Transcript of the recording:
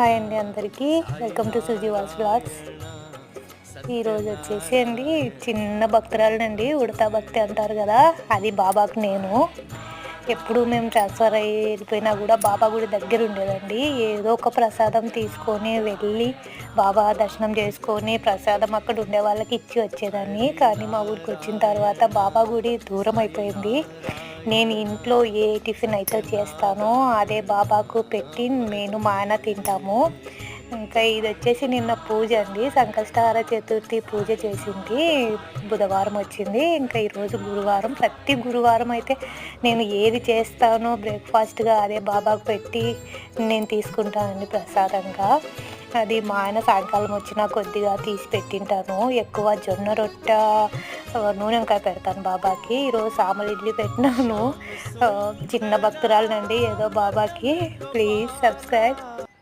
Hi అండి అందరికీ. Welcome to సుజీవాస్ blogs ఈరోజు వచ్చేసి అండి చిన్న భక్తురాలనండి ఉడతా భక్తి అంటారు కదా అది బాబాకు నేను. ఎప్పుడు మేము ట్రాన్స్ఫర్ అయ్యి వెళ్ళిపోయినా కూడా బాబా గుడి దగ్గర ఉండేదండి. ఏదో ఒక ప్రసాదం తీసుకొని వెళ్ళి బాబా దర్శనం చేసుకొని ప్రసాదం అక్కడ ఉండే వాళ్ళకి ఇచ్చి వచ్చేదాన్ని. కానీ మా ఊరికి వచ్చిన తర్వాత బాబా గుడి దూరం అయిపోయింది. నేను ఇంట్లో ఏ టిఫిన్ అయితే చేస్తానో అదే బాబాకు పెట్టి నేను మా ఆయన తింటాము. ఇంకా ఇది వచ్చేసి నిన్న పూజ అండి. సంకష్టహార చతుర్థి పూజ చేసింది. బుధవారం వచ్చింది. ఇంకా ఈరోజు గురువారం. ప్రతి గురువారం అయితే నేను ఏది చేస్తానో బ్రేక్ఫాస్ట్గా అదే బాబాకు పెట్టి నేను తీసుకుంటానండి ప్రసాదంగా. అది మా ఆయన సాయంకాలం వచ్చినా కొద్దిగా తీసి పెట్టింటాను. ఎక్కువ జొన్న రొట్టె నూనె వంకాయ పెడతాను బాబాకి. ఈరోజు సామలు ఇడ్లీ పెట్టినాను. చిన్న భక్తురాలనండి. ఏదో బాబాకి. Please subscribe.